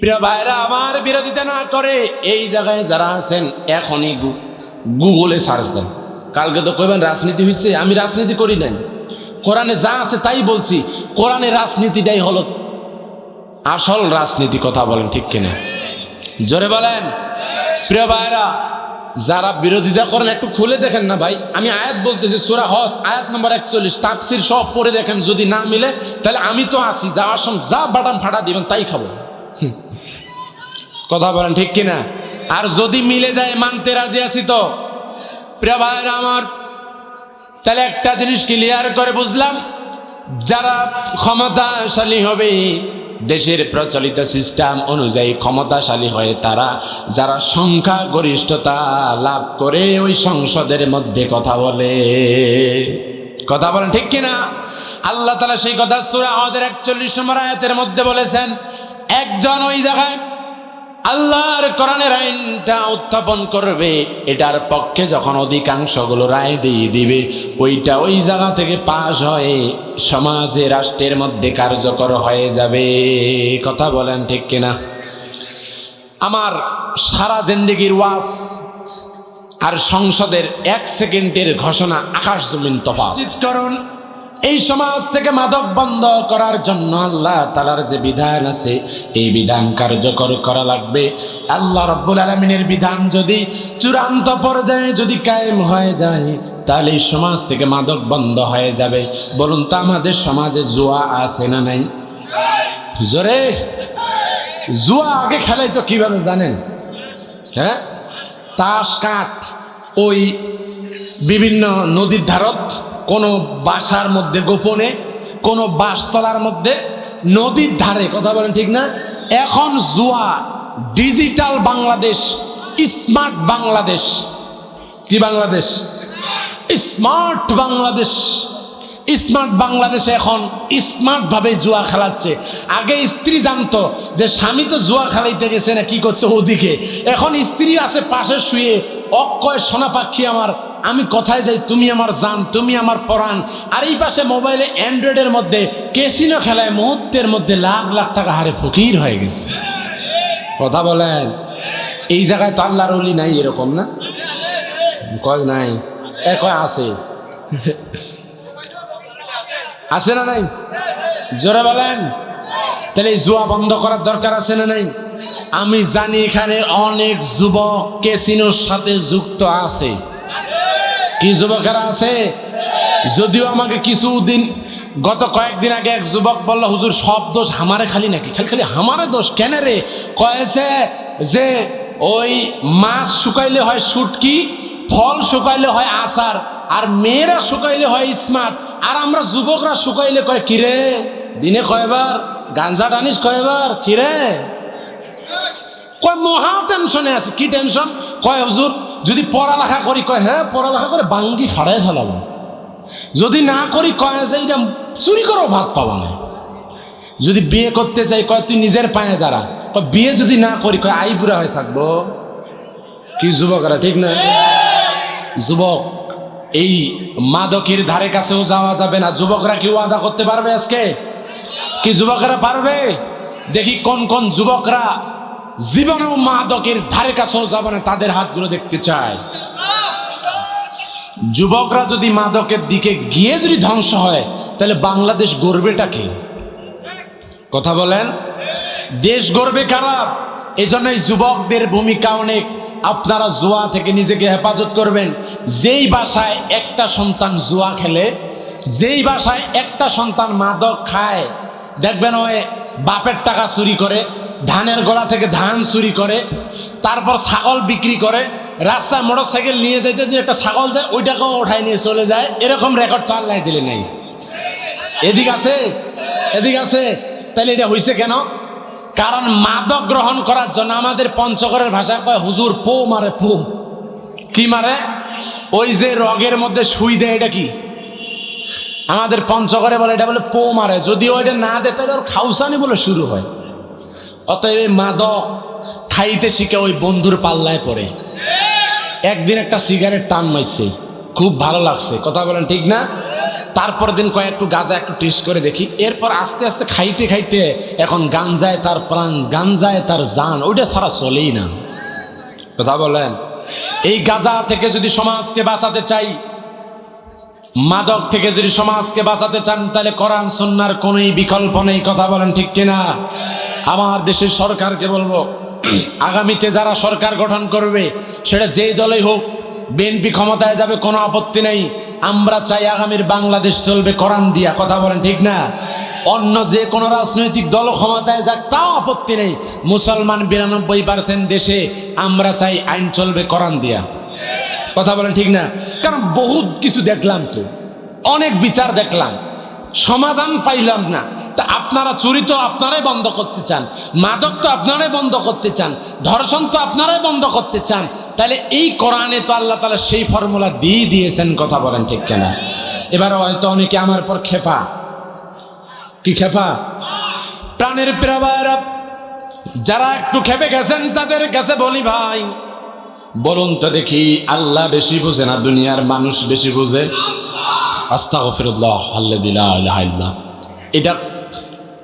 প্রিয় ভাইরা, আমার বিরোধিতা না করে এই জায়গায় যারা আছেন, এখনই গুগলে সার্চ দেন। কালকে তো কইবেন রাজনীতি হয়েছে আমি রাজনীতি করি নাই। কোরআনে যা আছে তাই বলছি, কোরআনে রাজনীতিটাই হলো আসল রাজনীতি, কথা বলেন ঠিক কিনা। জোরে বলেন। প্রিয় ভাইরা, যারা বিরোধিতা করেন, একটু খুলে দেখেন না ভাই। আমি আয়াত বলতেছি, সুরা হস আয়াত নম্বর একচল্লিশ তাপসির সব পড়ে দেখেন, যদি না মিলে, তাহলে আমি তো আসি যাওয়ার সময় যা বাটাম ফাটা দিবেন, তাই খাব। কথা বলেন ঠিক কিনা? আর যদি মিলে যায়, মানতে রাজি আছি তো? প্রিয় ভাইরা আমার, তাহলে একটা জিনিস ক্লিয়ার করে বুঝলাম। যারা ক্ষমতাশালী হবে, দেশের প্রচলিত সিস্টেম অনুযায়ী ক্ষমতাশালী হয়ে তারা, যারা সংখ্যা গরিষ্ঠতা লাভ করে ওই সংসদের মধ্যে কথা বলে। কথা বলেন ঠিক কিনা? আল্লাহ তালা সেই কথা সুরা আমাদের একচল্লিশ নম্বর আয়াতের মধ্যে বলেছেন, একজন ওই জায়গায় আল্লাহর কোরআনের আইনটা উত্থাপন করবে, এটার পক্ষে যখন অধিকাংশগুলো রায় দিয়ে দিবে, ওইটা ওই জায়গা থেকে পাশ হয়ে সমাজে, রাষ্ট্রের মধ্যে কার্যকর হয়ে যাবে। কথা বলেন ঠিক কিনা? আমার সারা জিন্দিগির ওয়াস আর সংসদের এক সেকেন্ডের ঘোষণা আকাশ জমিন তফা করুন এই সমাজ থেকে মাদক বন্ধ করার জন্য আল্লাহ তালার যে বিধান আছে, এই বিধান কার্যকর করা লাগবে। আল্লাহ রব্বুল আলমিনের বিধান যদি চূড়ান্ত পর্যায়ে যদি কায়েম হয়ে যায়, তাহলে এই সমাজ থেকে মাদক বন্ধ হয়ে যাবে। বলুন তো, আমাদের সমাজে জুয়া আছে না নাই? জোরে? জুয়া আগে খেলাই তো কীভাবে জানেন? হ্যাঁ? তাস, কাঠ, ওই বিভিন্ন নদীর ধারত কোনো বাসার মধ্যে গোপনে, কোনো বাসতলার মধ্যে, নদীর ধারে, কথা বলেন ঠিক না? এখন জুয়া, ডিজিটাল বাংলাদেশ, স্মার্ট বাংলাদেশ। কি বাংলাদেশ? স্মার্ট বাংলাদেশ। স্মার্ট বাংলাদেশে এখন স্মার্টভাবে জুয়া খেলাচ্ছে। আগে স্ত্রী জানতো যে স্বামী তো জুয়া খেলাইতে গেছে না, কি করছে ওদিকে। এখন স্ত্রী আছে পাশে শুয়ে, অক্ষয় সোনা পাখি আমার আমি কোথায় যাই? তুমি আমার জান, তুমি আমার পরাণ। আর এই পাশে মোবাইলে অ্যান্ড্রয়েডের মধ্যে কেসিনো খেলায় মুহূর্তের মধ্যে লাখ লাখ টাকা হারে ফকির হয়ে গেছে। কথা বলেন? এই জায়গায় তো আল্লাহর অলি নাই এরকম না? কয় নাই? এ কয় আছে? আছে না নাই? জোরে বলেন। তাহলে জুয়া বন্ধ করার দরকার আছে না নাই? আমি জানি এখানে অনেক যুবক কেসিনোর সাথে যুক্ত আছে। কি যুবকেরা আছে? যদিও আমাকে কিছুদিন, গত কয়েকদিন আগে এক যুবক বলল, হুজুর, সব দোষ আমারে খালি নাকি? খালি খালি আমারে দোষ কেন রে? কয়েছে যে ওই মাছ শুকাইলে হয় শুটকি, ফল শুকাইলে হয় আচার, আর মেয়েরা শুকাইলে হয় স্মার্ট, আর আমরা যুবকরা শুকাইলে কয়, কিরে? দিনে কয়বার? গাঞ্জা টানিস কয়বার? কিরে? কয়, মহা টেনশনে আছে। কি টেনশন কয়, হুজুর, যদি পড়ালেখা করি, কয় হ্যাঁ পড়ালেখা করে বাঙ্গি ফাড়াই ফেলাবো। যদি না করি, কয়, যে এটা চুরি করেও ভাগ পাবা না। যদি বিয়ে করতে চাই, কয়, তুই নিজের পায়ে দাঁড়া। কয়, বিয়ে যদি না করি, কয়, আই বুড়া হয়ে থাকব। কি যুবকরা ঠিক না? যুবক, এই মাদকের ধারে কাছেও যাওয়া যাবে না। যুবকরা কি ওয়াদা করতে পারবে আজকে? কি যুবকরা পারবে? দেখি কোন কোন যুবকরা জীবনেও মাদকের ধারে কাছেও যাবে না তাদের হাতগুলো দেখতে চায়। যুবকরা যদি মাদকের দিকে গিয়ে যদি ধ্বংস হয়, তাহলে বাংলাদেশ গড়বেটা কি কথা বলেন? দেশ গর্বে খারাপ এই জন্যই যুবকদের ভূমিকা অনেক। আপনারা জুয়া থেকে নিজেকে হেফাজত করবেন। যেই বাসায় একটা সন্তান জুয়া খেলে, যেই বাসায় একটা সন্তান মাদক খায়, দেখবেন ওই বাপের টাকা চুরি করে ধানের গোড়া থেকে ধান চুরি করে, তারপর ছাগল বিক্রি করে, রাস্তায় মোটর সাইকেল নিয়ে যাইতে যে একটা ছাগল যায়, ওইটাকেও ওঠাই নিয়ে চলে যায়। এরকম রেকর্ড তো আল্লাহ দিলে নেই। এদিক আছে? এদিক আছে? তাহলে এটা হয়েছে কেন? কারণ মাদক গ্রহণ করার জন্য আমাদের পঞ্চগড়ের ভাষা কয়, হুজুর, পো মারে, পো। কি মারে? ওই যে রগের মধ্যে সুই দেয়, এটা কি? আমাদের পঞ্চগড়ে বলে, এটা বলে পো মারে। যদি ওইটা না দেয় তাহলে ওর খাউসানি বলে শুরু হয়। অতএব মাদক খাইতে শিখে ওই বন্ধুর পাল্লায় পড়ে। একদিন একটা সিগারেট টান মাইছে খুব ভালো লাগছে, কথা বলেন ঠিক না? তারপর দিন কয়েক একটু গাঁজা একটু টেস্ট করে দেখি, এরপর আস্তে আস্তে খাইতে খাইতে এখন গাঞ্জায় তার প্রাণ গাঞ্জায় তার জান, ওইটা ছাড়া চলেই না। কথা বলেন? এই গাঁজা থেকে যদি সমাজকে বাঁচাতে চাই, মাদক থেকে যদি সমাজকে বাঁচাতে চান, তাহলে কোরআন সন্ন্যার কোনোই বিকল্প নেই, কথা বলেন ঠিক কিনা? আমার দেশের সরকারকে বলব, আগামীতে যারা সরকার গঠন করবে, সেটা যেই দলেই হোক বিএনপি ক্ষমতায় যাবে, কোনো আপত্তি নেই। আমরা চাই আগামীর বাংলাদেশ চলবে কোরআন দিয়া, কথা বলেন ঠিক না? অন্য যে কোনো রাজনৈতিক দল ক্ষমতায় যাক, তাও আপত্তি নেই। মুসলমান বিরানব্বই পার্সেন্ট দেশে আমরা চাই আইন চলবে কোরআন দিয়া। কথা বলেন ঠিক না? কারণ বহুত কিছু দেখলাম তো, অনেক বিচার দেখলাম। সমাধান পাইলাম না। তা আপনারা চুরি তো আপনারাই বন্ধ করতে চান, মাদক তো আপনারাই বন্ধ করতে চান, ধর্ষণ তো আপনারাই বন্ধ করতে চান, তাহলে এই কোরআনে তো আল্লাহ তালা সেই ফর্মুলা দিয়ে দিয়েছেন, কথা বলেন ঠিক কেনা? এবার হয়তো অনেকে আমার পর খেপা। কি খেপা? প্রাণের প্রেমারা যারা একটু খেপে গেছেন তাদের কাছে বলি ভাই, বলুন তো দেখি আল্লাহ বেশি বুঝে না দুনিয়ার মানুষ বেশি বুঝে? আস্তা গফিরুল্লাহ আল্লাহ এটা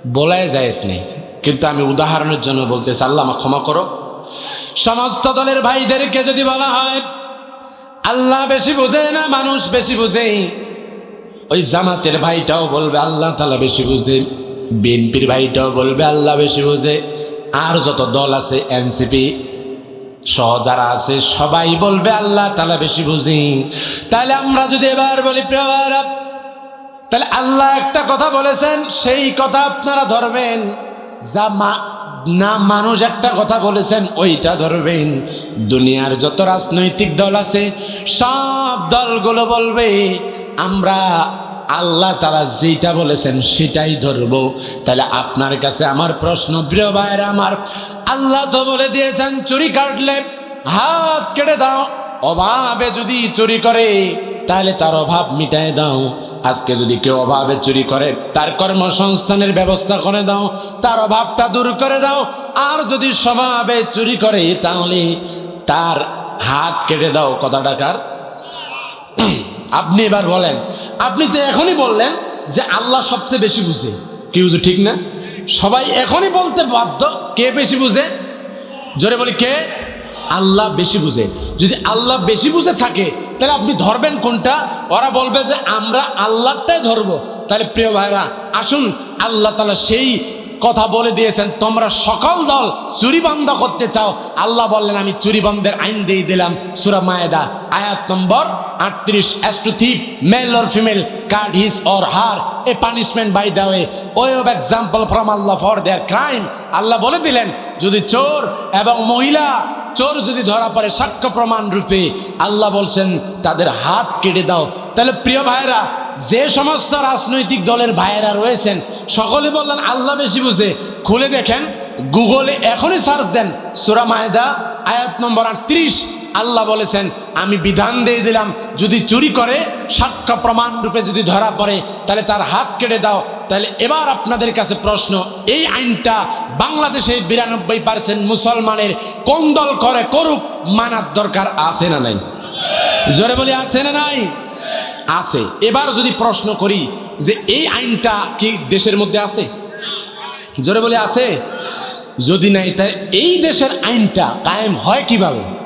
বলাই যায়স নেই। কিন্তু আমি উদাহরণের জন্য বলতেছি আল্লাহ আমাকে ক্ষমা করো। সমস্ত দলের ভাইদেরকে যদি বলা হয় আল্লাহ বেশি বুঝে না মানুষ বেশি বুঝে। ওই জামাতের ভাইটাও বলবে আল্লাহ তালা বেশি বুঝে। বিএনপির ভাইটাও বলবে আল্লাহ বেশি বুঝে। আর যত দল আছে এনসিপি সহ যারা আছে সবাই বলবে আল্লাহ তালা বেশি বুঝি। তাহলে আমরা যদি এবার বলি প্রিয় ভাইরা, তাহলে আল্লাহ একটা কথা বলেছেন, সেই কথা আপনারা ধরবেন। যা মা, না মানুষ একটা কথা বলেছেন, ওইটা ধরবেন। দুনিয়ার যত রাজনৈতিক দল আছে, সব দলগুলো বলবে, আমরা আল্লাহ তারা যেটা বলেছেন, সেটাই ধরবো। তাহলে আপনার কাছে আমার প্রশ্ন, প্রিয় ভাইরা আমার, আল্লাহ তো বলে দিয়েছেন, চুরি কাটলে হাত কেটে দাও, অভাবে যদি চুরি করে, তাহলে তার অভাব মিটায় দাও। আজকে যদি কেউ অভাবে চুরি করে, তার কর্মসংস্থানের ব্যবস্থা করে দাও, তার অভাবটা দূর করে দাও, আর যদি স্বভাবে চুরি করে, তাহলে তার হাত কেটে দাও। কত টাকার আপনি এবার বলেন, আপনি তো এখনই বললেন যে আল্লাহ সবচেয়ে বেশি বুঝে। কি বুঝে ঠিক না? সবাই এখনই বলতে বাধ্য, কে বেশি বুঝে? জোরে বলি, কে? আল্লাহ বেশি বুঝে। যদি আল্লাহ বেশি বুঝে থাকে, তাহলে আপনি ধরবেন কোনটা? ওরা বলবে যে, আমরা আল্লাহটাই ধরবো। তাহলে প্রিয় ভাইরা আসুন, আল্লাহ তালা সেই কথা বলে দিয়েছেন, তোমরা সকল দল চুরি বন্ধ করতে চাও। আল্লাহ বললেন, আমি চুরি বন্ধের আইন দিয়ে দিলাম। সুরা মায়েদা, আয়াত নম্বর আটত্রিশ। As to thief male or female cut his or her a punishment by the way way of example from Allah for their crime আল্লাহ বলে দিলেন যদি চোর এবং মহিলা, চোর যদি ধরা পড়ে সাক্ষ্য প্রমাণ রূপে, আল্লাহ বলছেন, তাদের হাত কেটে দাও। তাহলে প্রিয় ভাইরা যে সমস্ত রাজনৈতিক দলের ভাইয়েরা রয়েছেন, সকলে বললেন, আল্লাহ বেশি বুঝে। খুলে দেখেন, গুগলে এখনই সার্চ দেন, সুরা মায়দা, আয়াত নম্বর আটত্রিশ। আল্লাহ বলেছেন, আমি বিধান দিয়ে দিলাম, যদি চুরি করে, সাক্ষ্য প্রমাণ রূপে যদি ধরা পড়ে, তাহলে তার হাত কেটে দাও। তাহলে এবার আপনাদের কাছে প্রশ্ন, এই আইনটা বাংলাদেশে বিরানব্বই পার্সেন্ট মুসলমানের কোন দল করে করুক, মানার দরকার আছে না নাই? জোরে বলি, আছে না নাই? আছে। এবার যদি প্রশ্ন করি যে এই আইনটা কি দেশের মধ্যে আছে? জোরে বলে, আছে। যদি নাই তাই এই দেশের আইনটা কায়েম হয় কীভাবে?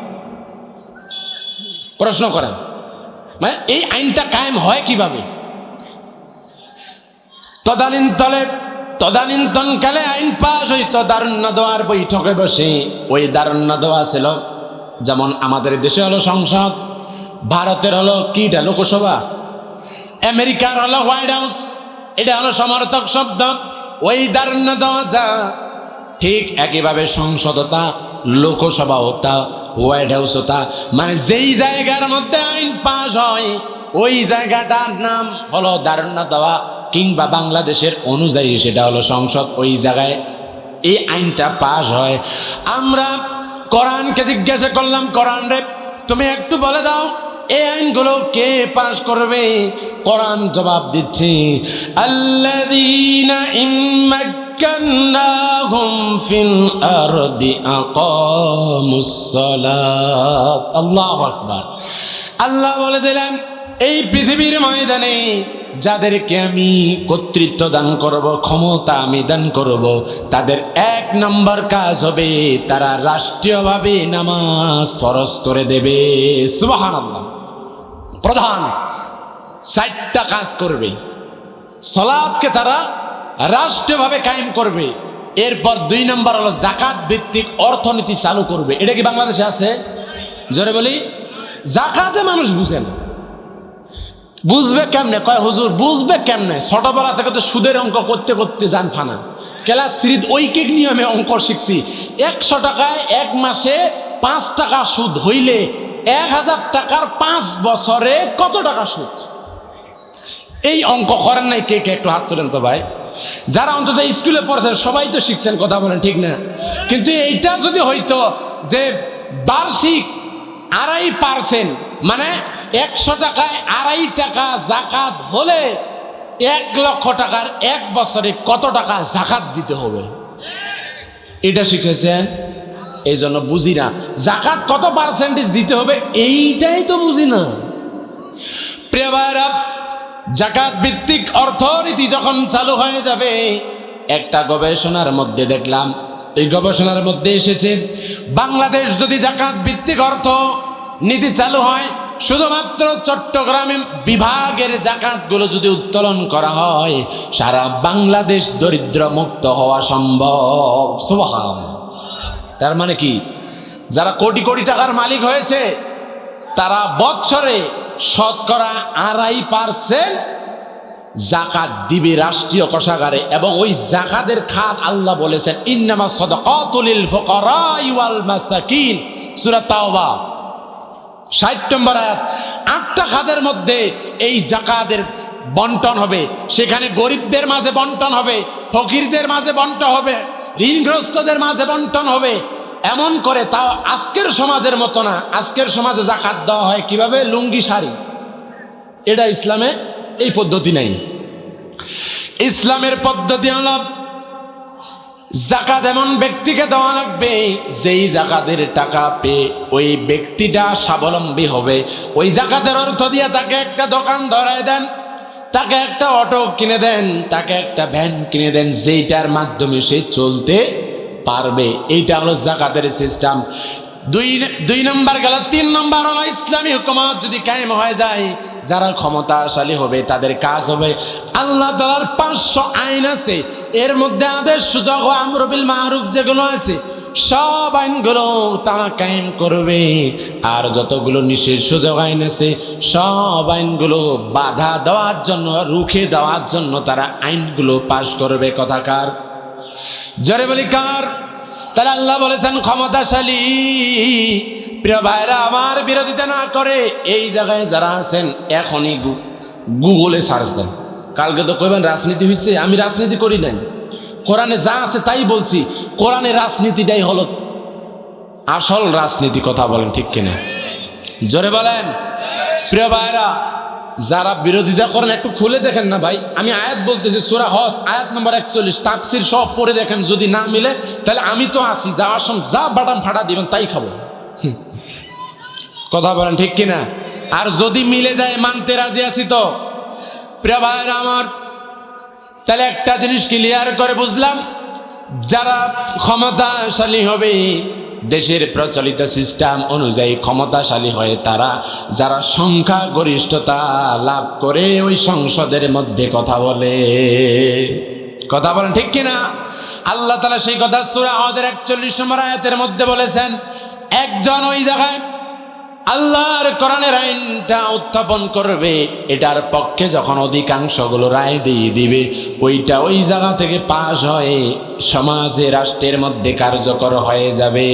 প্রশ্ন করেন। মানে এই আইনটা কায়েম হয় কীভাবে? তদানীন্তলে তদানীন্তনকালে আইন পাশ হইত দেওয়ার বৈঠকে বসে। ওই দারুণ্য দেওয়া ছিল, যেমন আমাদের দেশে হলো সংসদ, ভারতের হলো কিটা, লোকসভা। আমেরিকার হলো হোয়াইট হাউস, এটা হলো সমর্থক শব্দ। ওই দারুণ্য দেওয়া যা ঠিক একইভাবে সংসদতা লোকসভাও হতা হোয়াইট হাউস হতা মানে যেই জায়গার মধ্যে আইন পাশ হয়, ওই জায়গাটার নাম হলো দারুণ্য দেওয়া কিংবা বাংলাদেশের অনুযায়ী সেটা হলো সংসদ, ওই জায়গায় এই আইনটা পাশ হয়। আমরা কোরআনকে জিজ্ঞাসা করলাম, কোরআন রে, তুমি একটু বলে দাও, এই আইনগুলো কে পাশ করবে? কোরআন জবাব দিচ্ছি দিচ্ছে আল্লাযীনা আরদি আকামুস সালাত আল্লাহু আল্লাহ বলে দিলেন, এই পৃথিবীর ময়দানে যাদেরকে আমি কর্তৃত্ব দান করব, ক্ষমতা আমি দান করব, তাদের এক নম্বর কাজ হবে তারা রাষ্ট্রীয়ভাবে নামাজ ফরজ করে দেবে। সুবহানাল্লাহ। প্রধান, চারটা কাজ করবে। সলাদকে তারা রাষ্ট্রীয়ভাবে কায়েম করবে, এরপর দুই নম্বর হলো জাকাত ভিত্তিক অর্থনীতি চালু করবে। এটা কি বাংলাদেশে আছে? জোরে বলি, জাকাতে মানুষ বুঝে না। বুঝবে কেমনে? কয়, হুজুর, বুঝবে কেমনে? ছোটবেলা থেকে তো সুদের অঙ্ক করতে করতে যান ফানা। ক্লাস থ্রিত ঐকিক নিয়মে অঙ্ক শিখছি। একশো টাকায় এক মাসে পাঁচ টাকা সুদ হইলে এক হাজার টাকার পাঁচ বছরে কত টাকা সুদ? এই অঙ্ক করেন নাই কে কে? একটু হাত তোলেন তো ভাই। যারা অন্তত স্কুলে পড়েছেন সবাই তো শিখছেন কথা বলেন, ঠিক না? কিন্তু এইটা যদি হইতো যে বার্ষিক আড়াই পার্সেন্ট মানে একশো টাকায় আড়াই টাকা জাকাত হলে এক লক্ষ টাকার এক বছরে কত টাকা জাকাত দিতে হবে? এটা শিখেছেন? এই জন্য বুঝি না। জাকাত কত পার্সেন্টেজ দিতে হবে? এইটাই তো বুঝি না। প্রিয় ভাইরা জাকাত ভিত্তিক অর্থনীতি যখন চালু হয়ে যাবে, একটা গবেষণার মধ্যে দেখলাম, এই গবেষণার মধ্যে এসেছে, বাংলাদেশ যদি জাকাত ভিত্তিক অর্থ নীতি চালু হয়, শুধুমাত্র চট্টগ্রামে বিভাগের জাকাতগুলো যদি উত্তোলন করা হয়, সারা বাংলাদেশ দরিদ্র মুক্ত হওয়া সম্ভব। সুবহান তার মানে কি? যারা কোটি কোটি টাকার মালিক হয়েছে, তারা বৎসরে শতকরা আড়াই পার্সেন্ট জাকাত দিবে রাষ্ট্রীয় কোষাগারে এবং ওই জাকাতের খাত আল্লাহ বলেছেন, ইন্নামা সদকাতুলিল ফুকারা ওয়াল মাসাকিন। সূরা তাওবা 60 নম্বর আয়াত, আটটা খাতের মধ্যে এই জাকাতের বন্টন হবে। সেখানে গরিবদের মাঝে বন্টন হবে, ফকিরদের মাঝে বন্টন হবে, ঋণগ্রস্তদের মাঝে বন্টন হবে এমন করে, তাও আজকের সমাজের মতো না। আজকের সমাজে জাকাত দেওয়া হয় কীভাবে? লুঙ্গি, শাড়ি। এটা ইসলামে এই পদ্ধতি নাই। ইসলামের পদ্ধতি হল, জাকাত এমন ব্যক্তিকে দেওয়া লাগবে, যেই জাকাতের টাকা পেয়ে ওই ব্যক্তিটা স্বাবলম্বী হবে। ওই জাকাতের অর্থ দিয়ে তাকে একটা দোকান ধরায় দেন, তাকে একটা অটো কিনে দেন, তাকে একটা ভ্যান কিনে দেন, যেইটার মাধ্যমে সে চলতে পারবে। এইটা হলো জাকাতের সিস্টেম দুই দুই নম্বর গেল, তিন নম্বর হলো ইসলামী হুকুমত যদি কায়েম হয়ে যায়, যারা ক্ষমতাশালী হবে তাদের কাজ হবে। আল্লাহ তালার পাঁচশো আইন আছে। এর মধ্যে আদেশ, সুযোগ ও আমরবিল মাহরুফ যেগুলো আছে, সব আইনগুলো তারা কায়েম করবে। আর যতগুলো নিষেধ সুযোগ আইন আছে, সব আইনগুলো বাধা দেওয়ার জন্য, রুখে দেওয়ার জন্য তারা আইনগুলো পাশ করবে। কথাকার জরে বলি কার? তাহলে আল্লাহ বলেছেন, ক্ষমতাশালী। প্রিয় ভাইরা, আমার বিরোধিতা না করে এই জায়গায় যারা আছেন, এখনই গুগলে সার্চ দেন। কালকে তো কইবেন, রাজনীতি হয়েছে আমি রাজনীতি করি নাই। কোরআনে যা আছে তাই বলছি, কোরআনে রাজনীতিটাই হলো আসল রাজনীতি, কথা বলেন ঠিক কিনা। জোরে বলেন। প্রিয় ভাইরা যারা বিরোধিতা করেন, একটু খুলে দেখেন না ভাই। আমি আয়াত বলতেছি, সুরা হস আয়াত নম্বর একচল্লিশ। তাপসির সব পড়ে দেখেন, যদি না মিলে, তাহলে আমি তো আসি যাওয়ার সময় যা বাটাম ফাটা দিবেন, তাই খাব। কথা বলেন ঠিক কিনা? আর যদি মিলে যায়, মানতে রাজি আছি তো? প্রিয় ভাইরা আমার, তাহলে একটা জিনিস ক্লিয়ার করে বুঝলাম, যারা ক্ষমতাশালী হবে দেশের প্রচলিত সিস্টেম অনুযায়ী ক্ষমতাশালী হয়ে তারা, যারা সংখ্যা গরিষ্ঠতা লাভ করে ওই সংসদের মধ্যে কথা বলে। কথা বলেন ঠিক কিনা? আল্লাহ তালা সেই কথা সুরা আমাদের একচল্লিশ নম্বর আয়াতের মধ্যে বলেছেন, একজন ওই জায়গায় আল্লাহর কোরআনের আইনটা উত্থাপন করবে, এটার পক্ষে যখন অধিকাংশগুলো রায় দিয়ে দিবে, ওইটা ওই জায়গা থেকে পাশ হয়ে সমাজে, রাষ্ট্রের মধ্যে কার্যকর হয়ে যাবে।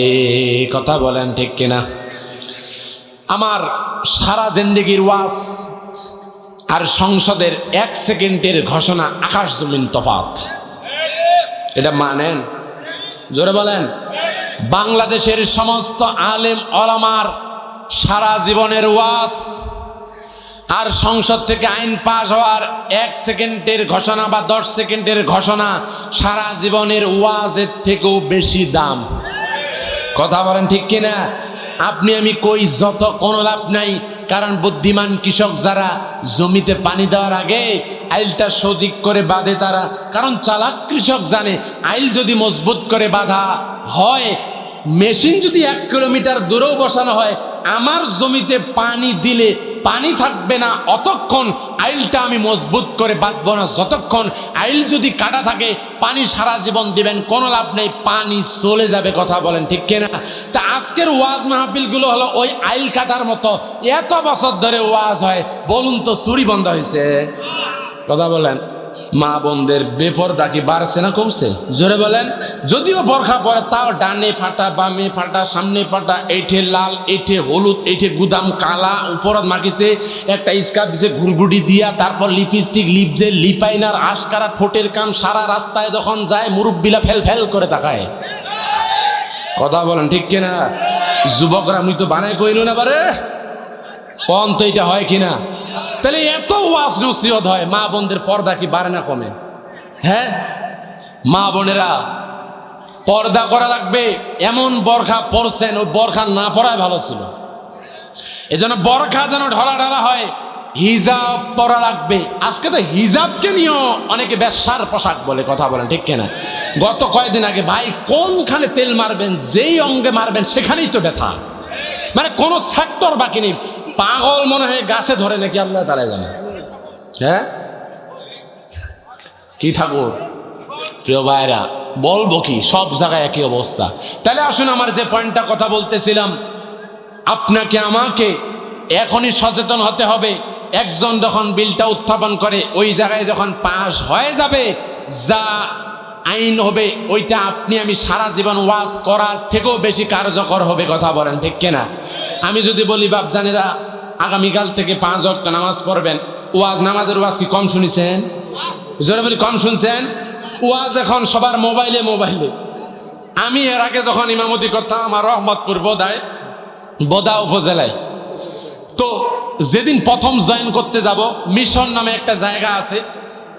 কথা বলেন ঠিক কিনা? আমার সারা জিন্দিগির ওয়াস আর সংসদের এক সেকেন্ডের ঘোষণা আকাশ জমিন তফাত এটা মানেন? জোরে বলেন? বাংলাদেশের সমস্ত আলেম অলামার সারা জীবনের ওয়াস আর সংসদ থেকে আইন পাশ হওয়ার এক সেকেন্ডের ঘোষণা বা দশ সেকেন্ডের ঘোষণা সারা জীবনের ওয়াজের থেকেও বেশি দাম। কথা বলেন ঠিক কিনা? আপনি, আমি কই যত কোনো লাভ নাই, কারণ বুদ্ধিমান কৃষক যারা জমিতে পানি দেওয়ার আগে আইলটা সঠিক করে বাঁধে তারা, কারণ চালাক কৃষক জানে, আইল যদি মজবুত করে বাঁধা হয় মেশিন যদি এক কিলোমিটার দূরেও বসানো হয়, আমার জমিতে পানি দিলে পানি থাকবে না, অতক্ষণ আইলটা আমি মজবুত করে বাঁধবো না। যতক্ষণ আইল যদি কাটা থাকে, পানি সারা জীবন দিবেন, কোনো লাভ নেই, পানি চলে যাবে, কথা বলেন ঠিক কিনা? তা আজকের ওয়াজ মাহফিলগুলো হলো ওই আইল কাটার মতো। এত বছর ধরে ওয়াজ হয়, বলুন তো চুরি বন্ধ হয়েছে কথা বলেন। মা বোনদের বেপরদা কি বাড়ছে না কমছে? জোরে বলেন। যদিও বরখা পরে, তাও ডানে ফাটা, বামে ফাটা, সামনে ফাটা এইঠে লাল এইঠে হলুদ এইঠে গুদাম কালা, উপরত মাখিছে, একটা স্কার্ফ দিছে ঘুরঘুটি দিয়া, তারপর লিপস্টিক, লিপজে, লিপাইনার, আশকারা, ঠোঁটের কাম, সারা রাস্তায় যখন যায় মুরব্বিলা ফেল ফেল করে তাকায়। কথা বলেন ঠিক কিনা? যুবকরা আমি তো বানায় কইল না পারে কম তো এটা হয় কিনা? তাহলে এত ওয়াজ নসিহত হয়, মা বোনদের পর্দা কি বাড়ে না কমে? হ্যাঁ? মা বোনেরা, পর্দা করা লাগবে, এমন বরখা পরছেন ওই বরখা না পরাই ভালো ছিল। এজন্য বরখা যেন ঢলা ঢালা হয়, হিজাব পরা লাগবে। আজকে তো হিজাবকে নিয়েও অনেকে ব্যবসার পোশাক বলে কথা বলেন, ঠিক কিনা? গত কয়েকদিন আগে, ভাই, কোনখানে তেল মারবেন, যেই অঙ্গে মারবেন, সেখানেই তো ব্যথা। মানে কোনো সেক্টর বাকি নেই। পাগল মনে হয় গাছে ধরে নাকি আল্লাহ তারা জানে। হ্যাঁ? কি ঠাকুর? প্রিয় ভাইরা বলব কি, সব জায়গায় একই অবস্থা। তাহলে আসুন আমার যে পয়েন্টটা কথা বলতেছিলাম, আপনাকে, আমাকে এখনই সচেতন হতে হবে। একজন যখন বিলটা উত্থাপন করে, ওই জায়গায় যখন পাশ হয়ে যাবে, যা আইন হবে, ওইটা আপনি আমি সারা জীবন ওয়াজ করার থেকেও বেশি কার্যকর হবে কথা বলেন, ঠিক কিনা? আমি যদি বলি, বাপজানেরা, আগামীকাল থেকে পাঁচ অক্ট নামাজ পড়বেন, ওয়াজ নামাজের ওয়াজ কি কম শুনিছেন? জোরে বলি, কম শুনছেন? ওয়াজ এখন সবার মোবাইলে মোবাইলে। আমি এর আগে যখন ইমামতি করতাম, আমার রহমতপুর বোধায় বোদা উপজেলায়। তো যেদিন প্রথম জয়েন করতে যাব, মিশন নামে একটা জায়গা আছে,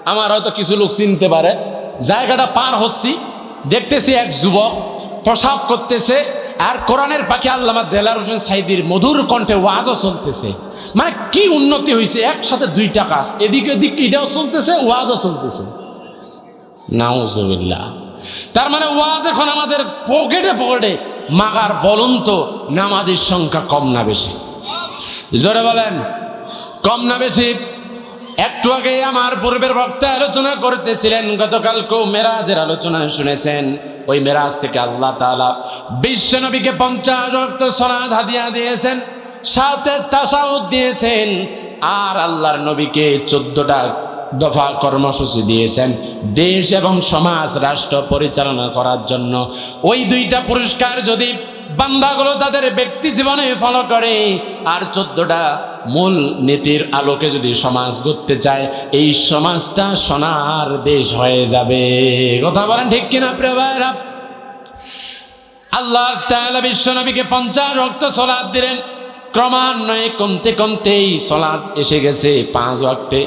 আমার হয়তো কিছু লোক চিনতে পারে। জায়গাটা পার হচ্ছি, দেখতেছি এক যুবক প্রসাব করতেছে আর কোরআনের পাখি আল্লামা দেলার হোসেন সাইদির মধুর কণ্ঠে ওয়াজও চলতেছে। মানে কি উন্নতি হয়েছে একসাথে দুইটা কাজ, এদিকে ওদিক এটাও চলতেছে, ওয়াজও চলতেছে। নাউজুবিল্লাহ। তার মানে ওয়াজ এখন আমাদের পকেটে পকেটে, মাগার বলন্ত নামাজের সংখ্যা কম না বেশি? জোরে বলেন, কম না বেশি? একটু আগে আমার পূর্বের বক্তা আলোচনা করতেছিলেন, গতকালকেও মেরাজের আলোচনা শুনেছেন। ওই মেরাজ থেকে আল্লাহ তাআলা বিশ্ব নবীকে পঞ্চাশ রক্ত সলাদ হাদিয়া দিয়েছেন, সাথে তাসাউদ দিয়েছেন, আর আল্লাহর নবীকে চোদ্দটা দফা কর্মসূচি দিয়েছেন। দেশ এবং সমাজ, রাষ্ট্র পরিচালনা করার জন্য। ওই দুইটা পুরস্কার যদি বান্দাগুলো তাদের ব্যক্তি জীবনে ফলো করে। আর চোদ্দটা মূল নীতির আলোকে যদি সমাজ গড়তে চায়, এই সমাজটা সোনার দেশ হয়ে যাবে। কথা বলেন ঠিক কিনা, প্রিয় ভাইরা আল্লাহ তাআলা বিশ্বনবীকে পঞ্চাশ রক্ত সলাদ দিলেন। ক্রমান্বয়ে কমতে কমতেই সলাদ এসে গেছে পাঁচ ওয়াক্তে।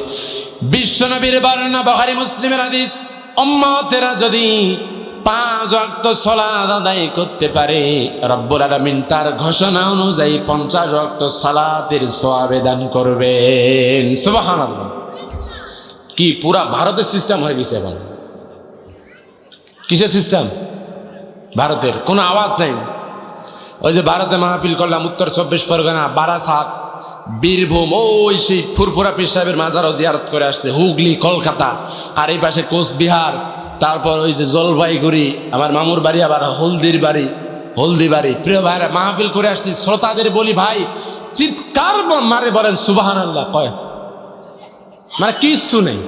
বিশ্বনবীর বারনা বহারি মুসলিমের হাদিস, উম্মতেরা যদি পাঁচ ওয়াক্ত সলাদ আদায় করতে পারে। রব্বুল আলামিন তার ঘোষণা অনুযায়ী পঞ্চাশ ওয়াক্ত সালাতের সোয়াবেদান করবেন। সুবহানাল্লাহ। কি পুরা ভারতের সিস্টেম হয়ে গেছে এখন? কিসের সিস্টেম ভারতের। কোনো আওয়াজ নেই। ওই যে ভারতে মাহফিল করলাম, উত্তর চব্বিশ পরগনা, বারাসাত, বীরভূম, ওই সেই ফুরফুরা পীর সাহেবের মাজারও জিয়ারত করে আসছে, হুগলি, কলকাতা, আর এই পাশে কোচবিহার তারপর ওই যে জলপাইগুড়ি, আমার মামুর বাড়ি, আবার হলদির বাড়ি, হলদি বাড়ি। প্রিয় ভাইরা মাহফিল করে আসছি। শ্রোতাদের বলি, ভাই, চিৎকার মারে বলেন সুবাহান আল্লাহ কয়। মানে কিচ্ছু নেই।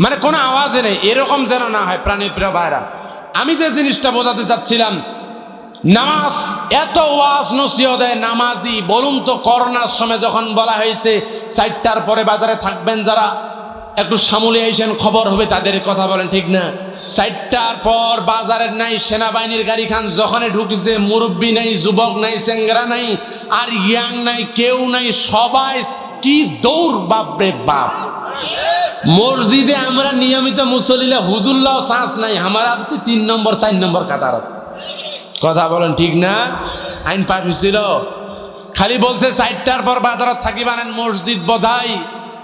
মানে কোনো আওয়াজে নেই। এরকম যেন না হয়, প্রাণী প্রিয় ভাইরা আমি যে জিনিসটা বোঝাতে চাচ্ছিলাম, নামাজ এত ওয়াজ নসিহতে নামাজি বলুন তো করোনার সময় যখন বলা হয়েছে, চারটার পরে বাজারে থাকবেন যারা একটু সামলে আইসেন, খবর হবে তাদের কথা বলেন, ঠিক না? চারটার পর বাজারের নাই, সেনাবাহিনীর গাড়ি খান, যখনই ঢুকছে, মুরব্বী নাই, যুবক নাই চেঙ্গরা নাই, আর ইয়াং নাই, কেউ নাই, সবাই কি দৌড়, বাপরে বাপ। মসজিদে আমরা নিয়মিত মুসলিলা হুজুল্লাহ চান্স নাই আমার আপনি তিন নম্বর, চার নম্বর কাতারত। কথা বলেন, ঠিক না? আইন পাস হয়েছিল খালি বলছে, চারটার পর বাজারত থাকি বানেন মসজিদ বজাই।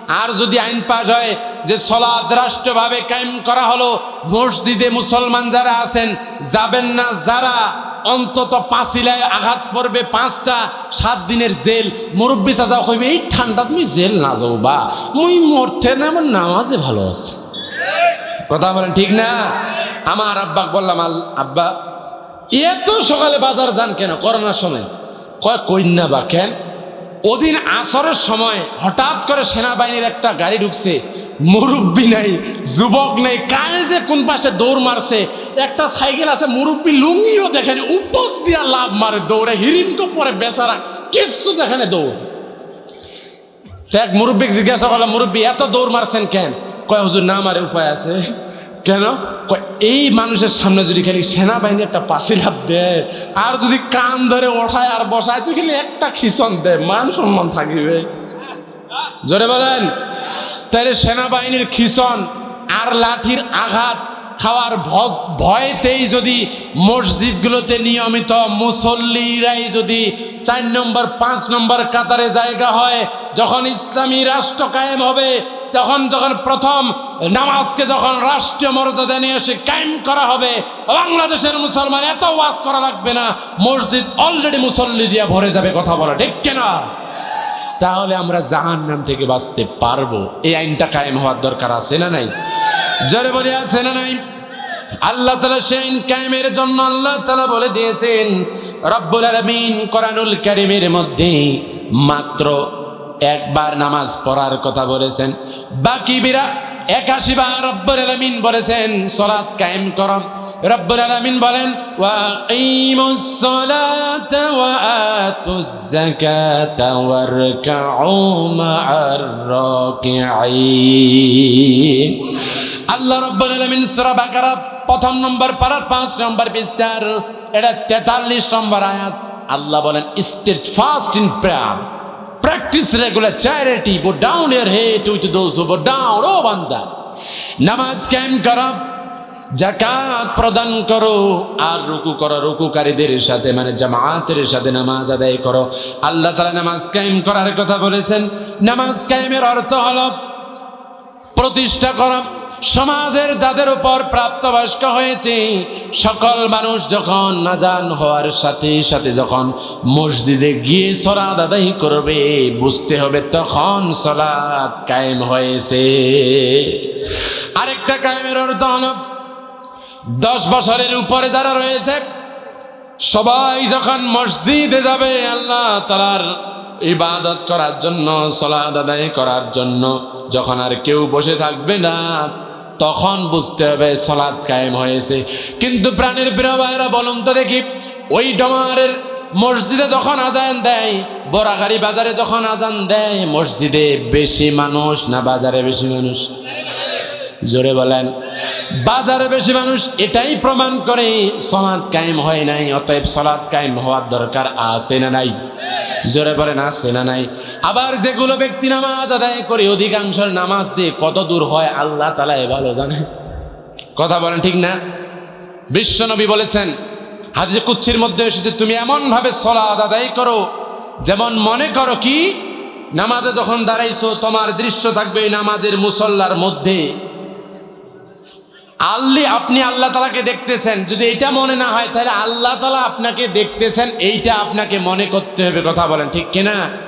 আর যদি আইন পাস হয় যে সলাদ রাষ্ট্রভাবে কায়েম করা হলো, মসজিদে মুসলমান যারা আছেন, যাবেন না, যারা অন্তত পাঁচিলায় আঘাত পড়বে পাঁচটা, সাত দিনের জেল, মুরব্বী চাচা কইবে, এই ঠান্ডা তুমি জেল না যাও বা মুই মরতে না, আমার নামাজে ভালো আছে। কথা বলেন ঠিক না? আমার আব্বাক বললাম, আল, আব্বা, এত সকালে বাজার যান কেন? করোনার সময়? কয় কইনা বা, কেন? ওদিন আসরের সময় হঠাৎ করে সেনাবাহিনীর একটা গাড়ি ঢুকছে। মুরব্বী নাই, যুবক নেই কায়ে যে কোন পাশে দৌড় মারছে, একটা সাইকেল আছে, মুরব্বী লুঙ্গিও দেখেনি, উপর দিয়া লাভ মারে দৌড়ে হিরিমটো পরে বেচারা কিচ্ছু দেখেনি দৌড়। এক মুরব্বী জিজ্ঞাসা করলাম, মুরব্বী, এত দৌড় মারছেন কেন? কয়, হুজুর, না মারে উপায় আছে। কেন? এই মানুষের সামনে যদি খালি সেনাবাহিনী একটা পাশি লাভ দেয় আর যদি কান ধরে ওঠায় আর বসায়, তুই খালি একটা খিচন দেয় মান সম্মান থাকিবে। জোরে বলেন? তাহলে সেনাবাহিনীর খিচন আর লাঠির আঘাত খাওয়ার ভয়তেই যদি মসজিদগুলোতে নিয়মিত মুসল্লিরাই যদি চার নম্বর, পাঁচ নম্বর কাতারে জায়গা হয়, যখন ইসলামী রাষ্ট্র কায়েম হবে, তখন যখন প্রথম নামাজকে যখন রাষ্ট্রীয় মর্যাদা নিয়ে এসে কায়েম করা হবে, বাংলাদেশের মুসলমান এত ওয়াজ করা লাগবে না, মসজিদ অলরেডি মুসল্লি দিয়ে ভরে যাবে, কথা বলা ঠিক কিনা? তাহলে আমরা জাহান নাম থেকে বাঁচতে পারব। এই আইনটা কায়েম হওয়ার দরকার আছে না নাই? জোরে বলে, আছে না নাই? আল্লাহ তালা সেই আইন কায়েমের জন্য আল্লাহ তালা বলে দিয়েছেন, রব্বুল আলমিন কোরআনুল কারিমের মধ্যে মাত্র একবার নামাজ পড়ার কথা বলেছেন। বাকি বিরা একাশি বার রব্বুল আলমিন বলেছেন, সলাৎ কায়েম করম রব্বুল আলমিন বলেন আল্লাহ রব্বুল প্রথম নম্বর পারার পাঁচ নম্বর পৃষ্ঠার, এটা তেতাল্লিশ নম্বর আয়াত। আল্লাহ বলেন steadfast in prayer. Practise regular charity bow down your head with those who bow down ও বান্দা নামাজ কায়েম করা জাকাত প্রদান করো আর রুকু করো রুকুকারীদের সাথে মানে জামাতের সাথে নামাজ আদায় করো। আল্লাহ তাআলা নামাজ কায়েম করার কথা বলেছেন। নামাজ কায়েমের অর্থ হলো প্রতিষ্ঠা করা সমাজের যাদের উপর প্রাপ্তবয়স্ক হয়েছে, সকল মানুষ যখন নাজান হওয়ার সাথে সাথে যখন মসজিদে গিয়ে সলাদ আদায় করবে, বুঝতে হবে তখন সলাদ কায়েম হয়েছে। আরেকটা কায়েমের অর্থ দশ বছরের উপরে যারা রয়েছে, সবাই যখন মসজিদে যাবে, আল্লাহ তালার ইবাদত করার জন্য সলাদ আদায় করার জন্য, যখন আর কেউ বসে থাকবে না তখন বুঝতে হবে সলাদ কায়েম হয়েছে। কিন্তু প্রাণের প্রিয় ভাইরা বলুন তো দেখি, ওই ডমারের মসজিদে যখন আজান দেয় বরাগাড়ি বাজারে যখন আজান দেয়, মসজিদে বেশি মানুষ না বাজারে বেশি মানুষ? জোরে বলেন। বাজারে বেশি মানুষ, এটাই প্রমাণ করে সলাদ কায়েম হয় নাই, অতএব সলাদ কায়েম হওয়ার দরকার আছে না নাই? জোরে আছে না নাই? আবার যেগুলো ব্যক্তি নামাজ আদায় করে অধিকাংশ নামাজ দিয়ে কত দূর হয়, আল্লাহ তালা এ ভালো জানে। কথা বলেন ঠিক না? বিশ্বনবী বলেছেন হাজি কুচ্ছির মধ্যে এসেছে, তুমি এমন ভাবে সলাদ আদায় করো, যেমন মনে করো কি, নামাজে যখন দাঁড়াইছো, তোমার দৃশ্য থাকবে নামাজের মুসল্লার মধ্যে। আল্লি আপনি আল্লাহ তালাকে দেখতেছেন। যদি এটা মনে না হয়, তাহলে আল্লাহ তালা আপনাকে দেখতেছেন, এইটা আপনাকে মনে করতে হবে, কথা বলেন, ঠিক কিনা?